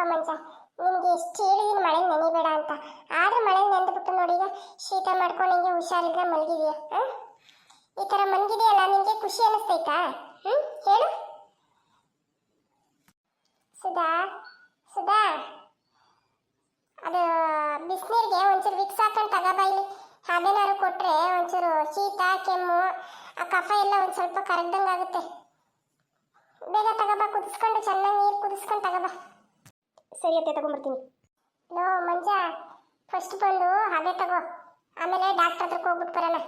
ಕಣಪ್ಪ ಮಂಜ ನಿನಗೆ ಎಷ್ಟು ಹೇಳಿದೀನಿ ಮಳೆ ನೆನಿಬೇಡ ಅಂತ. ಆದ್ರೆ ಮಳೆ ನೆಂದ್ಬಿಟ್ಟು ಈಗ ಶೀತ ಮಾಡ್ಕೊಂಡು ಹಿಂಗೆ ಹುಷಾರಿದ್ರೆ ಮಲಗಿದೆಯಾ? ಈ ಥರ ಮಲಗಿದೆಯಲ್ಲ ನಿನಗೆ ಖುಷಿ ಅನಿಸ್ತೈತಾ? ಹ್ಞೂ ಹೇಳು. ಸುಧಾ ಸುಧಾ. ಅದು ಬಿಸಿನೀರಿಗೆ ಒಂಚೂರು ವಿಕ್ಸ್ ಹಾಕೊಂಡು ತಗೋಬಾ ಇಲ್ಲಿ. ಅದೇನಾದ್ರು ಕೊಟ್ಟರೆ ಒಂಚೂರು ಶೀತ, ಕೆಮ್ಮು, ಆ ಕಫ ಎಲ್ಲ ಒಂದು ಸ್ವಲ್ಪ ಕರಗ್ದಂಗೆ ಆಗುತ್ತೆ ಬೇಗ ತಗೋಬಾ ಕುದಿಸ್ಕೊಂಡು, ಚೆನ್ನಾಗಿ ನೀರು ಕುದಿಸ್ಕೊಂಡು ತಗೋಬಾ ಸರಿ ಅತ್ತೆ ತಗೊಂಬರ್ತೀನಿ ನೋ ಮಂಜ ಫಸ್ಟ್ ಬಂದು ಹಾಗೆ ತಗೋ. ಆಮೇಲೆ ಡಾಕ್ಟರ್ ಹತ್ರಕ್ಕೆ ಹೋಗ್ಬಿಟ್ಟು ಬರೋಣ.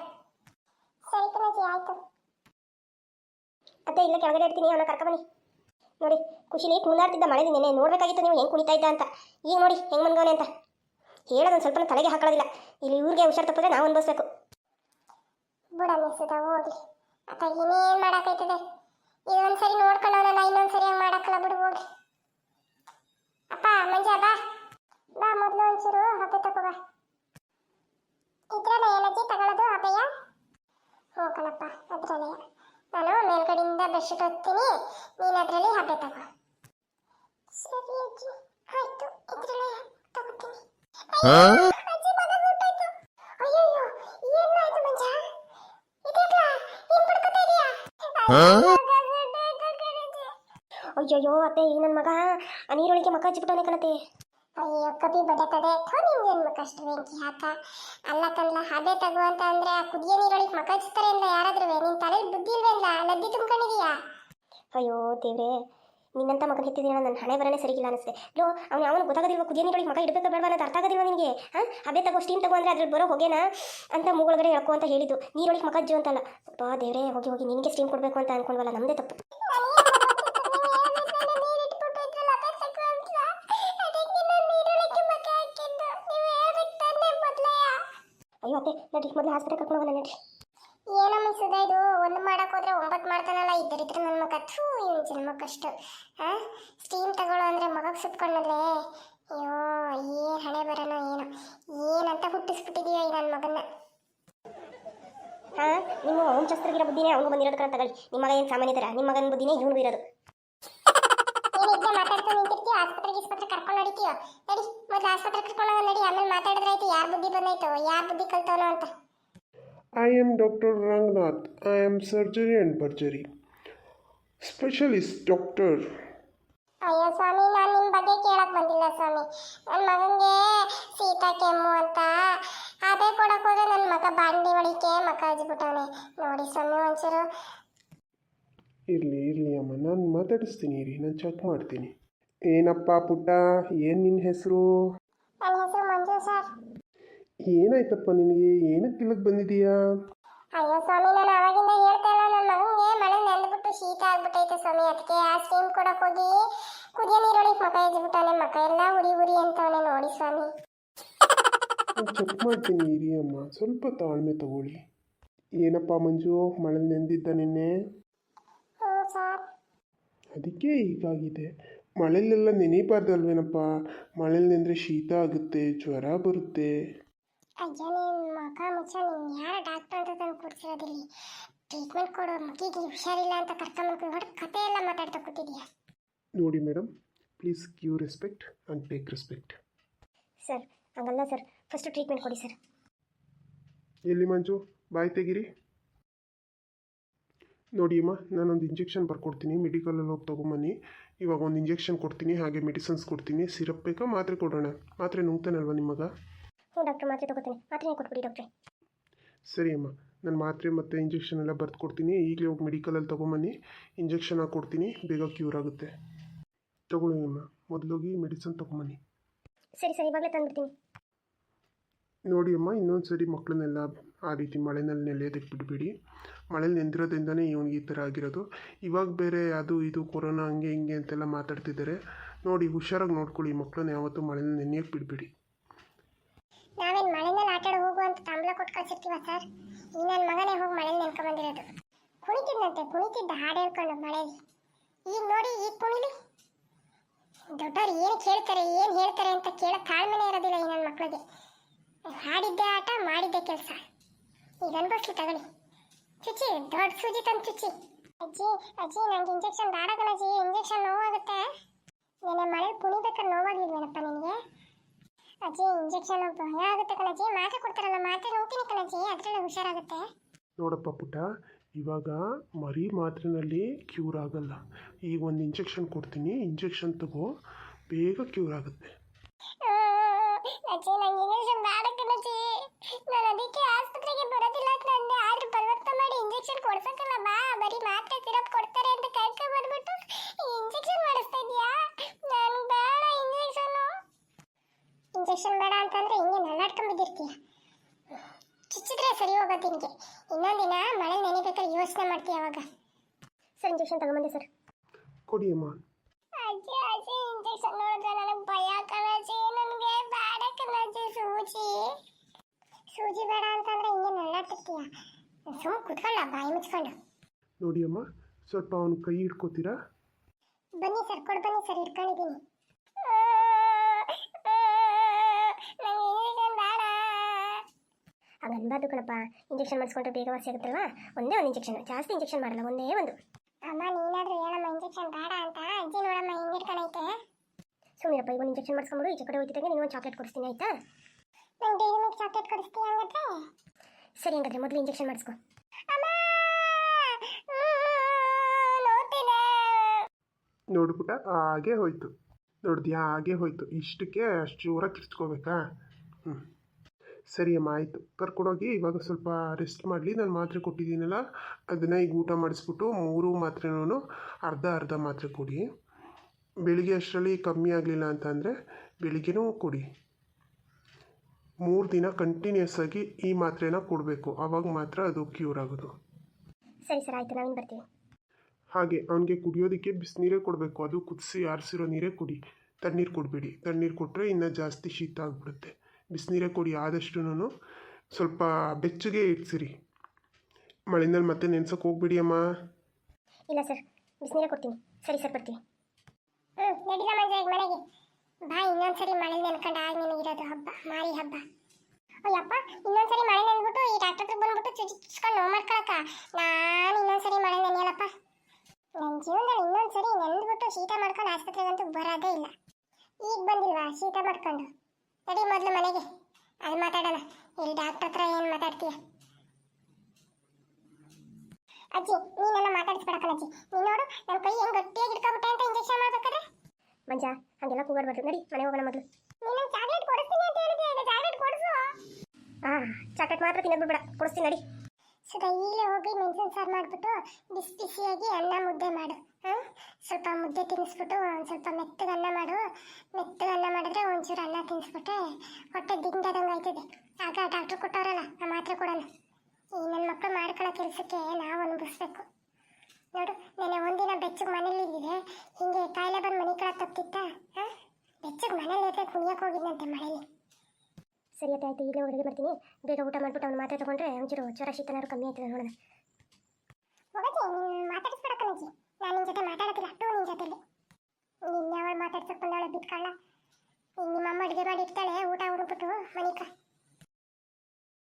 ಸರಿ ಕಣಜಿ ಆಯ್ತು. ಅತ್ತೆ, ಇಲ್ಲೇ ಕೆಳಗಡೆ ಇರ್ತೀನಿ, ಅವನ ಕರ್ಕ ಬನ್ನಿ. ನೋಡಿ, ಖುಷಿಲಿ ಕುಣಿದಾಡ್ತಿದ್ದ ಮಳೆ ನಿನ್ನೆ ನೋಡ್ಬೇಕಾಗಿತ್ತು ನೀವು ಹೆಂಗೆ ಕುಣಿತಾ ಇದ್ದ ಅಂತ. ಈಗ ನೋಡಿ, ಹೆಂಗೆ ಮನ್ಗವನೆ ಅಂತ. ಹೇಳೋದೊಂದು ಸ್ವಲ್ಪ ತಲೆಗೆ ಹಾಕೊಳ್ಳೋದಿಲ್ಲ ಇಲ್ಲಿ ಇವ್ರಿಗೆ ಹುಷಾರು ತಪ್ಪಿದ್ರೆ ನಾವು ಅನ್ಭವಿಸ್ಬೇಕು. ಬಿಡಮ್ಮ ಸುಧಾ ಹೋಗ್ಲಿ. ಏನೇನು ಇನ್ನೇನು ಇದೊಂದು ಇದೊಂದ್ಸರಿ ನೋಡ್ಕೊಳ್ಳೋಣ ಇನ್ನೊಂದ್ಸರಿ ಹಂಗೆ ಮಾಡೋಕ್ಕಲ್ಲ ಬಿಡು ಹೋಗಿ ಅಪ್ಪ ಮಂಜ ಬಾ ಬಾ ಮೊದಲು ಒಂಚೂರು ಹಬೆ ತಗೋ ಬಾ. ಇದ್ರಲ್ಲ ಏನಜ್ಜಿ ತಗೊಳ್ಳೋದು ಹಬೆಯ ಹ್ಞೂ ಕಣಪ್ಪ ಅದ್ರಲ್ಲೇ. ನಾನು ಮೇಲ್ಗಡೆಯಿಂದ ಬೆಡ್ಶೀಟ್ ಹೊತ್ತೀನಿ ನೀನು ಅದರಲ್ಲಿ ಹಬೆ ತಗೋ. ಸರಿ ಅಜ್ಜಿ ಆಯ್ತು. ಇದ್ರಲ್ಲೇ ತಗೋತೀನಿ. ಅಜ್ಜಿ ಮಗ ಅಯ್ಯಯ್ಯೋ ಏನಾಯ್ತು ಮಂಜ? ಇದೆಲ್ಲ ಏನ್ ಪಡ್ಕೊತಾ ಇದೀಯಾ? ಅಯ್ಯಯ್ಯೋ ಅತ್ತೆ ಈ ನನ್ನ ಮಗ. ಆ ನೀರೊಳಗೆ ಮಕ ಹಚ್ಚಿಬಿಟ್ಟವನೇ ಕಣತೆ. ಅಯ್ಯೋ ಕಪಿ ಬಡತದೆ ಥೋ ನಿಮ್ಗೇನು ಮಕ ಅಷ್ಟು ಬೆಂಕಿ ಹಾಕ. ಅಲ್ಲ ಕಣ್ಲ ಅದೇ ತಗೋ ಅಂತ ಅಂದ್ರೆ ಆ ಕುದಿಯ ನೀರೊಳಗೆ ಮಕ ಹಚ್ತಾರೆ ಅಂದ ಯಾರಾದ್ರೂ? ನಿನ್ ತಲೆ ಬುದ್ಧಿ ಇಲ್ವೇನ್ಲ ಲದ್ದಿ ತುಂಬ್ಕೊಂಡಿದೀಯಾ? ಅಯ್ಯೋ ದೇವ್ರೆ. ನಿನ್ನಂತ ಮಗನ ಹೆತ್ತಿದ್ದೀನ ನನ್ನ ಹಣೆ ಬರನೇ ಸರಿಗಿಲ್ಲ ಅನಿಸ್ತೆ ಲೋ ಅವ್ನು ಅವನು ಗೊತ್ತಾಗೋದಿಲ್ವ ಕುದಿಯ ನೀರೊಳಗೆ ಮಗ ಇಡಬೇಕು ಬೇಡ ಅನ್ನೋದು ಅರ್ಥ ಆಗೋದಿಲ್ವ ನಿನಗೆ? ಹಾಂ? ಅದೇ ತಗೋ ಸ್ಟೀಮ್ ತಗೋ ಅಂದ್ರೆ ಅದ್ರಲ್ಲಿ ಬರೋ ಹೋಗೇನಾ? ಅಂತ ಮೂಗೊಳಗಡೆ ಹೇಳ್ಕೊ ಅಂತ ಹೇಳಿದ್ದು. ನೀರೊಳಗೆ ಮಕ ಅಜ್ಜು ಅಂತಲ್ಲ. ಬಾ ದೇವ್ರೆ ಹೋಗಿ ಹೋಗಿ ನಿನಗೆ ಸ್ಟೀಮ್ ಕೊಡಬೇಕು ಅಂತ ಅನ್ಕೊಂಡ್ವಲ್ಲ ನಮ್ಮದೇ ತಪ್ಪು. ಅಯ್ಯೋ ಅತ್ತೆ ನಡಿ ಮೊದಲು ಹಾಸ್ಪಿಟಲ್ ಕರ್ಕೊಂಡು ಹೋಗೋಣ ನಡಿ ಏನಮ್ಮ ಸುಧಾ ಇದು ಒಂದು ಮಾಡಕ್ ಹೋದ್ರೆ ಒಂಬತ್ತು ಮಾಡ್ತಾನಲ್ಲ ಇದ್ದರಿದ್ರೆ ನನ್ನ ಮಗ ಥೂ ಇವನ ಜನ್ಮ ಕಷ್ಟ. ಹಾಂ ಸ್ಟೀಮ್ ತಗೊಳ್ಳೋ ಅಂದ್ರೆ ಮಗಕ್ಕೆ ಸುತ್ಕೊಂಡಲ್ಲೇ ಅಯ್ಯೋ ಏನು ಹಣೆ ಬರೋಣ ಏನೋ. ಏನಂತ ಹುಟ್ಟಿಸ್ಬಿಟ್ಟಿದೀಯ ಈ ನನ್ನ ಮಗನ್ನ. ಹಾಂ ನಿಮ್ಮ ವಂಶಸ್ಥರಿಗಿರೋ ಬುದ್ಧಿನೇ ಅವನು ಬಂದಿರೋದು ಕಣ ತಗೊಳ್ಳಿ. ನಿಮ್ಮ ಮಗ ಏನು ಸಾಮಾನ್ಯ ಥರ? ನಿಮ್ಮ ಮಗನ ಬುದ್ಧಿನೇ ಇವನು ಇರೋದು. ಆಸ್ಪತ್ರೆಗೆ ಆಸ್ಪತ್ರೆ ಕರ್ಕೊಂಡು ನಡಿತೀಯೋ ನಡಿ ಮೊದಲು ಆಸ್ಪತ್ರೆ ಕರ್ಕೊಂಡು ಹೋಗೋಣ ನಡಿ ಆಮೇಲೆ ಮಾತಾಡಿದ್ರಾಯ್ತು ಯಾರ ಬುದ್ಧಿ ಬಂದಾಯ್ತು ಯಾರ ಬುದ್ಧಿ ಕಲ್ತವನು ಅಂತ. I am doctor Ranganath I am surgery and burgery specialist doctor ಅಯ್ಯೋ ಸ್ವಾಮಿ ನಾನು ನಿಮ್ಮ ಬಗ್ಗೆ ಕೇಳಕ್ ಬಂದಿಲ್ಲ ಸ್ವಾಮಿ. ನನ್ನ ಮಗನಿಗೆ ಶೀತ ಕೆಮ್ಮು ಅಂತ. ಅದೇ ಕೊಡಕ್ಕೆ ಹೋದ್ರೆ ನನ್ನ ಮಗ ಬಾಂಡಿ ಒಳಿಕೆ ಮಕ ಹಚ್ಬಿಟ್ಟವನೆ ನೋಡಿ ಸ್ವಾಮಿ ಒಂಚೂರು. ಇರಲಿ ಇರಲಿ ಅಮ್ಮ ನಾನು ಮಾತಾಡಿಸ್ತೀನಿ ಇರಿ ನಾನು ಚೆಕ್ ಮಾಡ್ತೀನಿ. ಏನಪ್ಪ ಪುಟ್ಟ? ಏನು ನಿನ್ನ ಹೆಸರು? ನನ್ನ ಹೆಸರು ಮಂಜು ಸರ್. ಏನಾಯ್ತಪ್ಪ ನಿನಗೆ? ಏನಕ್ಕೆ ಇಲ್ಲಿಗೆ ಬಂದಿದೀಯಾ? ಅಯ್ಯೋ ಸ್ವಾಮಿ ನಾನು ಅವಾಗಿಂದ ಹೇಳ್ತಾ ಇಲ್ಲ. ನನ್ನ ಮಗನಿಗೆ ಮಳೆ ನೆಂದ್ಬಿಟ್ಟು ಶೀತ ಆಗ್ಬಿಟ್ಟೈತೆ ಸ್ವಾಮಿ. ಅದಕ್ಕೆ ಆ ಸ್ಟೀಮ್ ಕೊಡಕ್ ಹೋಗಿ ಕುದಿಯ ನೀರೊಳಗೆ ಮಕ ಹಚ್ಬಿಟ್ಟವನೆ ಮಕ ಎಲ್ಲ ಉರಿ ಉರಿ ಅಂತವನೆ ನೋಡಿ ಸ್ವಾಮಿ. ಚೆಕ್ ಮಾಡ್ತೀನಿ ಇರಿ ಅಮ್ಮ. ಸ್ವಲ್ಪ ತಾಳ್ಮೆ ತಗೊಳ್ಳಿ. ಏನಪ್ಪ ಮಂಜು ಮಳೆ ನೆಂದಿದ್ದ ನಿನ್ನೆ? ಹ್ಞೂ ಸರ್. ಅದಕ್ಕೆ ಹೀಗಾಗಿದೆ. ಮಳೆಲೆಲ್ಲ ನೆನೀಬಾರ್ದಲ್ವೇನಪ್ಪ ಮಳೆಲಿ ನೆಂದರೆ ಶೀತ ಆಗುತ್ತೆ ಜ್ವರ ಬರುತ್ತೆ. ಅಯ್ಯೋ ನೀನು ಮಗ ಮುಚ್ಚ ನೀನು ಯಾರ ಡಾಕ್ಟರ್ ಅಂತ ತಂದು ಕೂರ್ಸಿರೋದಿಲ್ಲಿ ಟ್ರೀಟ್ಮೆಂಟ್ ಕೊಡೋ ಮಗಿಗೆ ಹುಷಾರಿಲ್ಲ ಅಂತ ಕರ್ಕೊಂಬಂದು ನೋಡಿ ಕತೆ ಎಲ್ಲ ಮಾತಾಡ್ತಾ ಕೂತಿದ್ಯಾ. ನೋಡಿ madam please give respect and take respect sir ಹಂಗಲ್ಲ ಸರ್ ಫಸ್ಟ್ ಟ್ರೀಟ್ಮೆಂಟ್ ಕೊಡಿ ಸರ್ ಎಲ್ಲಿ ಮಂಜು? ಬಾಯಿ ತೆಗಿರಿ. ನೋಡಿ ಅಮ್ಮ ನಾನೊಂದು ಇಂಜೆಕ್ಷನ್ ಬರ್ಕೊಡ್ತೀನಿ. ಮೆಡಿಕಲಲ್ಲಿ ಹೋಗಿ ತೊಗೊಂಬನ್ನಿ. ಇವಾಗ ಒಂದು ಇಂಜೆಕ್ಷನ್ ಕೊಡ್ತೀನಿ ಹಾಗೆ ಮೆಡಿಸಿನ್ಸ್ ಕೊಡ್ತೀನಿ. ಸಿರಪ್ ಬೇಕಾ? ಮಾತ್ರೆ ಕೊಡೋಣ. ಮಾತ್ರೆ ನುಂಗ್ತಾನಲ್ವ ನಿಮಗೆ? ಹ್ಞೂ ಡಾಕ್ಟರ್ ಮಾತ್ರೆ ತಗೋತೀನಿ. ಮಾತ್ರೆ ಕೊಟ್ಬಿಡಿ ಡಾಕ್ಟ್ರೆ ಸರಿ ಅಮ್ಮ. ನಾನು ಮಾತ್ರೆ ಮತ್ತು ಇಂಜೆಕ್ಷನ್ ಎಲ್ಲ ಬರ್ದು ಕೊಡ್ತೀನಿ. ಈಗಲೇ ಹೋಗಿ ಮೆಡಿಕಲಲ್ಲಿ ತೊಗೊಂಬನ್ನಿ. ಇಂಜೆಕ್ಷನ್ ಹಾಕ್ಕೊಡ್ತೀನಿ ಬೇಗ ಕ್ಯೂರ್ ಆಗುತ್ತೆ. ತಗೊಳ್ಳಿ ಅಮ್ಮ. ಮೊದಲೋಗಿ ಮೆಡಿಸನ್ ತೊಗೊಂಬನ್ನಿ. ಸರಿ ಸರಿ. ಇವಾಗಲೇ ತಂದ್ಬಿಡ್ತೀನಿ. ನೋಡಿ ಅಮ್ಮ ಇನ್ನೊಂದು ಸರಿ ಮಕ್ಕಳನ್ನೆಲ್ಲ ಆ ರೀತಿ ಮಳೆನಲ್ಲಿ ನೆಲೆಯೋದಕ್ಕೆ ಬಿಡಬೇಡಿ. ಮಳೇಲಿ ನೆಂದಿರೋದ್ರಿಂದನೇ ಇವನಿಗೆ ಈ ಥರ ಆಗಿರೋದು. ಇವಾಗ ಬೇರೆ ಅದು ಇದು ಕೊರೋನಾ ಹಂಗೆ ಹಿಂಗೆ ಅಂತೆಲ್ಲ ಮಾತಾಡ್ತಿದ್ದಾರೆ. ನೋಡಿ, ಹುಷಾರಾಗಿ ನೋಡ್ಕೊಳ್ಳಿ ಮಕ್ಕಳನ್ನ ಯಾವತ್ತೂ ಮಳೇಲಿ ನೆನೆಯೋಕ್ಕೆ ಬಿಡಬೇಡಿ. ನಾವೇನು ಮಳೆನಲ್ಲಿ ಆಟ ಆಡ ಹೋಗು ಅಂತ ತಾಂಬಲ ಕೊಟ್ಟು ಕಳ್ಸಿರ್ತೀವ ಸರ್? ಈ ನನ್ನ ಮಗನೇ ಹೋಗಿ ಮಳೆಲಿ ನೆನ್ಕೊಂಬಂದಿರೋದು ಕುಣಿತಿದ್ದಂತೆ ಕುಣಿತಿದ್ದ ಹಾಡು ಹೇಳ್ಕೊಂಡು ಮಳೆಯಲ್ಲಿ ಈಗ ನೋಡಿ, ಈಗ ಕುಣಿಲಿ ದೊಡ್ಡವ್ರು ಏನು ಕೇಳ್ತಾರೆ, ಏನು ಹೇಳ್ತಾರೆ ಅಂತ ಕೇಳೋ ತಾಳ್ಮೆನೇ ಇರೋದಿಲ್ಲ ಈ ನನ್ನ ಮಕ್ಕಳಿಗೆ ಹಾಡಿದ್ದೆ ಆಟ, ಮಾಡಿದ್ದೆ ಕೆಲಸ. ಈಗ ಅನ್ಭವಿಸ್ಲಿ ತಗೊಳ್ಳಿ. ಚುಚ್ಚಿ ದೊಡ್ಡ ಸೂಜಿ ತಂದು ಚುಚಿ ಅಜ್ಜಿ ಅಜ್ಜಿ ನಂಗೆ ಇಂಜೆಕ್ಷನ್ ಬೇಡ ಅಜ್ಜಿ ಇಂಜೆಕ್ಷನ್ ನೋವಾಗುತ್ತೆ. ನೆನೆ ಮಳೆ ಕುಣಿಬೇಕಾದ್ರೆ ಮಾತ್ರ ನೋವಾಗಿಲ್ವೇನಪ್ಪ ನಿನಗೆ? ಅಜ್ಜಿ ಇಂಜೆಕ್ಷನ್ ಭಯ ಆಗುತ್ತೆ ಕಣಜ್ಜಿ ಮಾತ್ರೆ ಕೊಡ್ತಾರಲ್ಲ ಮಾತ್ರೆ ನೋಡ್ತೀನಿ ಕಣಜ್ಜಿ ಅದರಲ್ಲೇ ಹುಷಾರಾಗುತ್ತೆ. ನೋಡಪ್ಪ ಪುಟ್ಟ ಇವಾಗ ಮರಿ ಮಾತ್ರೆನಲ್ಲಿ ಕ್ಯೂರ್ ಆಗಲ್ಲ. ಈಗ ಒಂದು ಇಂಜೆಕ್ಷನ್ ಕೊಡ್ತೀನಿ. ಇಂಜೆಕ್ಷನ್ ತಗೋ ಬೇಗ ಕ್ಯೂರ್ ಆಗುತ್ತೆ. ಅಜ್ಜಿ ನಂಗೆ ಇಂಜೆಕ್ಷನ್ ಬೇಡ ಕಣಜ್ಜಿ ನಾನು ಅದಕ್ಕೆ ಆಸ್ಪತ್ರೆಗೆ ಬರೋದಿಲ್ಲ ಅಂತ ಅಂದೆ ಆದ್ರೆ ಬಲವಂತ ಮಾಡಿ ಇಂಜೆಕ್ಷನ್ ಕೊಡ್ಸಕ್ಕಲ್ಲ ಬಾ ಬರೀ ಮಾತ್ರೆ ಸಿರಪ್ ಕೊಡ್ತಾರೆ ಅಂತ ಕರ್ಕೊಂಡ್ ಬಂದ್ಬಿಟ್ಟು ಇಂಜೆಕ್ಷನ್ ಮಾಡಿಸ್ತಾ ಇದೀಯಾ ನನ್ಗೆ ಬೇಡ ಇಂಜೆಕ್ಷನ್ ಇಂಜೆಕ್ಷನ್ ಬೇಡ ಅಂತಂದ್ರೆ ಹಿಂಗೆ ನಲ್ಲಾಡ್ಕೊಂಡ್ಬಿದ್ದಿರ್ತೀಯ ಚುಚ್ಚಿದ್ರೆ ಸರಿ ಹೋಗೋದು ನಿನಗೆ. ಇನ್ನೊಂದಿನ ಮಳೆ ನೆನೆಬೇಕಾದ್ರೆ ಯೋಚನೆ ಮಾಡ್ತೀಯ ಅವಾಗ. ಸರ್ ಇಂಜೆಕ್ಷನ್ ತಗೊಂಬಂದೆ ಸರ್. ಕೊಡಿ ಅಮ್ಮ. ಅಜ್ಜಿ ಅಜ್ಜಿ ಇಂಜೆಕ್ಷನ್ ನೋಡಿದ್ರೆ ನನಗೆ ಭಯ ಕಣಜ್ಜಿ ನನಗೆ ಬೇಡ ಕಣಜ್ಜಿ ಸೂಜಿ. ಸೂಜಿ ಬೇಡ ಅಂತಂದ್ರೆ ಹಿಂಗೆ ನಲ್ಲಾಡ್ತಿರ್ತೀಯ ಸುಮ್ಮ ಕುತ್ಕೊಳ್ಳ ಬಾಯಿ ಮುಚ್ಕೊಂಡು. ನೋಡಿ ಅಮ್ಮ ಸ್ವಲ್ಪ ಅವನ ಕೈ ಹಿಡ್ಕೋತೀರಾ? ಬನ್ನಿ ಸರ್ ಕೊಡ್ಬನ್ನಿ ಸರ್ ಇಟ್ಕೊಂಡಿದ್ದೀನಿ ಹಂಗೆ ಅನ್ಬಾರ್ದು ಕಣಪ್ಪ. ಇಂಜೆಕ್ಷನ್ ಮಾಡಿಸ್ಕೊಂಡ್ರೆ ಬೇಗ ವಾಸಿ ಆಗುತ್ತಲ್ವಾ? ಒಂದೇ ಒಂದು ಇಂಜೆಕ್ಷನ್. ಜಾಸ್ತಿ ಇಂಜೆಕ್ಷನ್ ಮಾಡಲ್ಲ ಒಂದೇ ಒಂದು. ಅಮ್ಮ ನೀನಾದ್ರೂ ಹೇಳಮ್ಮ ಇಂಜೆಕ್ಷನ್ ಬೇಡ ಅಂತ. ಅಜ್ಜಿ ನೋಡಮ್ಮ ಹಿಂಗೆ ಇಟ್ಕೊಂಡೈತೆ ಸುಮ್ಮನಿರಪ್ಪ ಈಗ ಒಂದು ಇಂಜೆಕ್ಷನ್ ಮಾಡಿಸ್ಕೊಂಬಿಡು ಈಚೆ ಕಡೆ ಹೋಗ್ತಿದ್ದಂಗೆ ನೀನು ಒಂದು ಚಾಕ್ಲೇಟ್ ಕೊಡಿಸ್ತೀನಿ ಆಯ್ತಾ? ನಂಗೆ ಡೈರಿ ಮಿಲ್ಕ್ ಚಾಕ್ಲೇಟ್ ಕೊಡಿಸ್ತೀಯ ಹಂಗಾದ್ರೆ ಸರಿ ಹಂಗಾದ್ರೆ ಮೊದಲು ಇಂಜೆಕ್ಷನ್ ಮಾಡಿಸ್ಕೊ. ಅಮ್ಮ! ನೋಡ್ತಿದೆ ನೋಡು ಪುಟ್ಟ ಹಾಗೆ ಹೋಯ್ತು. ನೋಡಿದ್ಯಾ ಹಾಗೆ ಹೋಯ್ತು. ಇಷ್ಟಕ್ಕೆ ಅಷ್ಟು ಜೋರಾಗಿ ಕಿರ್ಚ್ಕೋಬೇಕಾ? ಹ್ಞೂ ಸರಿ ಅಮ್ಮ ಆಯಿತು. ಕರ್ಕೊಂಡೋಗಿ ಇವಾಗ ಸ್ವಲ್ಪ ರೆಸ್ಟ್ ಮಾಡಲಿ. ನಾನು ಮಾತ್ರೆ ಕೊಟ್ಟಿದ್ದೀನಲ್ಲ ಅದನ್ನು ಈಗ ಊಟ ಮಾಡಿಸ್ಬಿಟ್ಟು ಮೂರು ಮಾತ್ರೆನೂ ಅರ್ಧ ಅರ್ಧ ಮಾತ್ರೆ ಕೊಡಿ. ಬೆಳಿಗ್ಗೆ ಅಷ್ಟರಲ್ಲಿ ಕಮ್ಮಿ ಆಗಲಿಲ್ಲ ಅಂತಂದರೆ ಬೆಳಿಗ್ಗೆನೂ ಕೊಡಿ. ಮೂರು ದಿನ ಕಂಟಿನ್ಯೂಸ್ ಆಗಿ ಈ ಮಾತ್ರೆನ ಕೊಡಬೇಕು. ಆವಾಗ ಮಾತ್ರ ಅದು ಕ್ಯೂರ್ ಆಗೋದು. ಸರಿ ಸರ್ ಆಯಿತು. ನಾನು ಬರ್ತೀನಿ. ಹಾಗೆ ಅವನಿಗೆ ಕುಡಿಯೋದಕ್ಕೆ ಬಿಸಿನೀರೇ ಕೊಡಬೇಕು. ಅದು ಕುದಿಸಿ ಆರಿಸಿರೋ ನೀರೇ ಕುಡಿ. ತಣ್ಣೀರು ಕೊಡಬೇಡಿ. ತಣ್ಣೀರು ಕೊಟ್ಟರೆ ಇನ್ನೂ ಜಾಸ್ತಿ ಶೀತ ಆಗಿಬಿಡುತ್ತೆ. ಬಿಸಿನೀರೇ ಕೊಡಿ ಆದಷ್ಟು ಸ್ವಲ್ಪ ಬೆಚ್ಚಗೆ ಇಡ್ಸಿರಿ. ಮಳೆನಲ್ಲಿ ಮತ್ತೆ ನೆನ್ಸೋಕೆ ಹೋಗ್ಬಿಡಿ ಅಮ್ಮ. ಇಲ್ಲ ಸರ್, ಬಿಸಿನೀರೇ ಕೊಡ್ತೀನಿ. ಸರಿ ಸರ್, ಬರ್ತೀನಿ. ಹ್ಞೂ ನಡೀಲ ಮಂಜ ಮನೆಗೆ. ಬಾ, ಇನ್ನೊಂದ್ಸರಿ ಮಳೆ ನೆನ್ಕೊಂಡು ಆಗ ನಿನಗಿರೋದು ಹಬ್ಬ, ಮಾರಿ ಹಬ್ಬ. ಅಯ್ಯಪ್ಪ, ಇನ್ನೊಂದ್ಸರಿ ಮಳೆ ನೆನ್ಬಿಟ್ಟು ಈ ಡಾಕ್ಟರ್ ಹತ್ರ ಬಂದ್ಬಿಟ್ಟು ಚುಚ್ಚಿಸ್ಕೊಂಡು ನೋವು ಮಾಡ್ಕೊಳಕ ನಾನು ಇನ್ನೊಂದ್ಸರಿ ಮಳೆ ನೆನೆಯಲ್ಲಪ್ಪ ನನ್ನ ಜೀವನದಲ್ಲಿ ಇನ್ನೊಂದ್ಸರಿ ನೆಂದ್ಬಿಟ್ಟು ಶೀತ ಮಾಡ್ಕೊಂಡು ಆಸ್ಪತ್ರೆಗಂತೂ ಬರೋದೇ ಇಲ್ಲ. ಈಗ ಬಂದಿಲ್ವಾ ಶೀತ ಮಾಡ್ಕೊಂಡು? ನಡಿ ಮೊದಲು ಮನೆಗೆ. ಅಲ್ಲಿ ಮಾತಾಡೋಣ. ಇಲ್ಲಿ ಡಾಕ್ಟರ್ ಹತ್ರ ಏನು ಮಾತಾಡ್ತೀಯ? ಅಜ್ಜಿ, ನೀನೆಲ್ಲ ಮಾತಾಡಿಸ್ಬೇಡ ಅಜ್ಜಿ. ನೀನು ನೋಡು ನನ್ನ ಕೈ ಹೆಂಗ್ ಗಟ್ಟಿಯಾಗಿ ಹಿಡ್ಕೊಬಿಟ್ಟೆ ಅಂತ ಇಂಜೆಕ್ಷನ್ ಮಾಡ್ಬೇಕಾದ್ರೆ? ಮಂಜ, ಹಂಗೆಲ್ಲ ಕೂಗಾಡ್ಬಾರ್ದು ನಡಿ ಮನೆ ಹೋಗೋಣ ಮೊದಲು. ನೀನು ಚಾಕ್ಲೇಟ್ ಕೊಡಿಸ್ತೀನಿ ಅಂತ ಹೇಳಿದೆ ಈಗ ಚಾಕ್ಲೇಟ್ ಕೊಡಿಸು? ಹಾಂ ಚಾಕ್ಲೇಟ್ ಮಾತ್ರ ತಿನ್ನೋದು ಬಿಡ ಕೊಡಿಸ್ತೀನಿ, ನಡಿ. ಸೊ ಈಗಲೇ ಹೋಗಿ ಮೆಣಸಿನ ಸಾರು ಮಾಡಿಬಿಟ್ಟು ಬಿಸಿ ಬಿಸಿಯಾಗಿ ಅನ್ನ ಮುದ್ದೆ ಮಾಡು. ಹಾಂ ಸ್ವಲ್ಪ ಮುದ್ದೆ ತಿನ್ನಿಸ್ಬಿಟ್ಟು ಒಂದು ಸ್ವಲ್ಪ ಮೆತ್ತಗೆ ಅನ್ನ ಮಾಡು. ಮೆತ್ತಗೆ ಅನ್ನ ಮಾಡಿದ್ರೆ ಒಂಚೂರು ಅನ್ನ ತಿನ್ನಿಸ್ಬಿಟ್ರೆ ಹೊಟ್ಟೆ ದಿಂಡದಂಗೆ ಆಯ್ತದೆ. ಆಗ ಡಾಕ್ಟ್ರು ಕೊಟ್ಟವರಲ್ಲ, ಆ ಮಾತ್ರೆ ಕೊಡೋಣ. ಈ ನನ್ನ ಮಕ್ಕಳು ಮಾಡ್ಕೊಳ್ಳೋ ಕೆಲಸಕ್ಕೆ ನಾವು ಅನುಭವಿಸ್ಬೇಕು. ನೋಡು ನೆನೆ ಒಂದಿನ ಬೆಚ್ಚಗೆ ಮನೇಲಿ ಇದ್ದಿದೆ. ಹಿಂಗೆ ಕಾಯಿಲೆ ಬಂದು ಮನೆ ಕಡೆ ತಪ್ಪಿತ್ತ ಹಾಂ? ಬೆಚ್ಚಗೆ ಮನೇಲಿ ಇದ್ರೆ ಕುಣಿಯಕ್ಕೆ ಹೋಗಿದ್ದಂತೆ ಮಳೆಯಲ್ಲಿ ಸರಿ ಆಯ್ತು ಈಗಲೇ ರೆಡಿ ಮಾಡ್ತೀನಿ. ಬೇಗ ಊಟ ಮಾಡಿಬಿಟ್ಟು ಅವ್ನು ಮಾತ್ರೆ ತೊಗೊಂಡ್ರೆ ಒಂಚೂರು ಜ್ವರ ಶೀತನಾರು ಕಮ್ಮಿ ಆಯ್ತದೆ ನೋಡೋಣ. ಹೋಗಜ್ಜಿ ನೀನು ಜೊತೆ ಮಾತಾಡೋದಿಲ್ಲ ಟೂ ನಿನ್ನ ಜೊತೆಲಿ. ನಿನ್ನ ಅವಳು ಮಾತಾಡ್ಸಕ್ಕೆ ಬಂದವಳೆ ಬಿಟ್ಕೊಳ್ಳ ನಿಮ್ಮ ಅಮ್ಮ ಅಡುಗೆ ಮಾಡಿ ಇಡ್ತಾಳೆ, ಊಟ ಉಡ್ಬಿಟ್ಟು ಮನಿಕ